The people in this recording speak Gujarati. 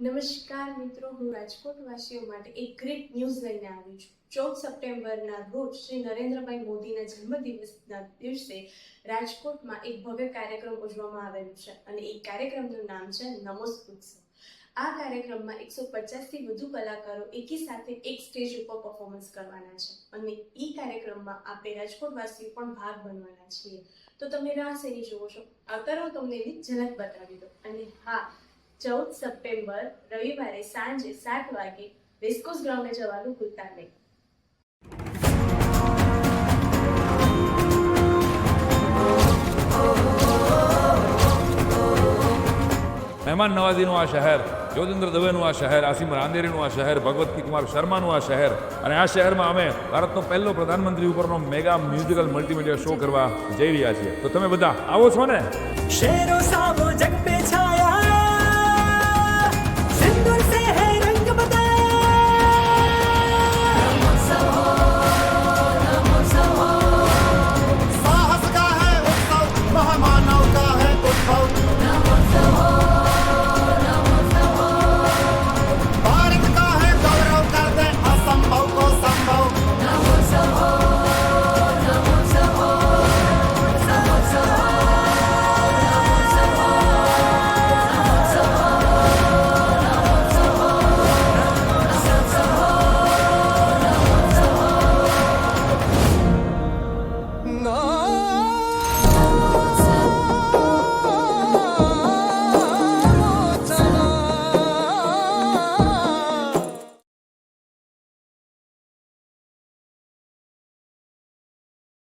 નમસ્કાર મિત્રો, હું રાજકોટવાસીઓ માટે એક ગ્રેટ ન્યૂઝ લઈને આવી છું. ચૌદ સપ્ટેમ્બરના રોજ શ્રી નરેન્દ્રભાઈ મોદીના જન્મદિવસના દિવસે રાજકોટમાં એક ભવ્ય કાર્યક્રમ ઉજવવામાં આવેલો છે અને એ કાર્યક્રમનું નામ છે નમોસ ઉત્સવ આ કાર્યક્રમમાં એકસો પચાસથી વધુ કલાકારો એકી સાથે એક સ્ટેજ ઉપર પરફોર્મન્સ કરવાના છે અને એ કાર્યક્રમમાં આપણે રાજકોટવાસીઓ પણ ભાગ બનવાના છીએ. તો તમે રાહ શેની જુઓ છો. આવતા રહો તમને એની ઝલક બતાવી દો અને હા ચૌદ સપ્ટેમ્બર રવિવારે સાંજે સાત વાગે વિસ્કોસ ગ્રાઉન્ડે જવાનું ભૂલતા નહીં. મહેમાન નવાઝીનું આ શહેર જ્યોતિન્દ્ર દવેનું આ શહેર આસિમ રાંદેરીનું આ શહેર ભગવતી કુમાર શર્માનું આ શહેર અને આ શહેરમાં અમે ભારતનો પહેલો પ્રધાનમંત્રી ઉપરનો મેગા મ્યુઝિકલ મલ્ટીમીડિયા શો કરવા જઈ રહ્યા છીએ. તો તમે બધા આવો છો ને?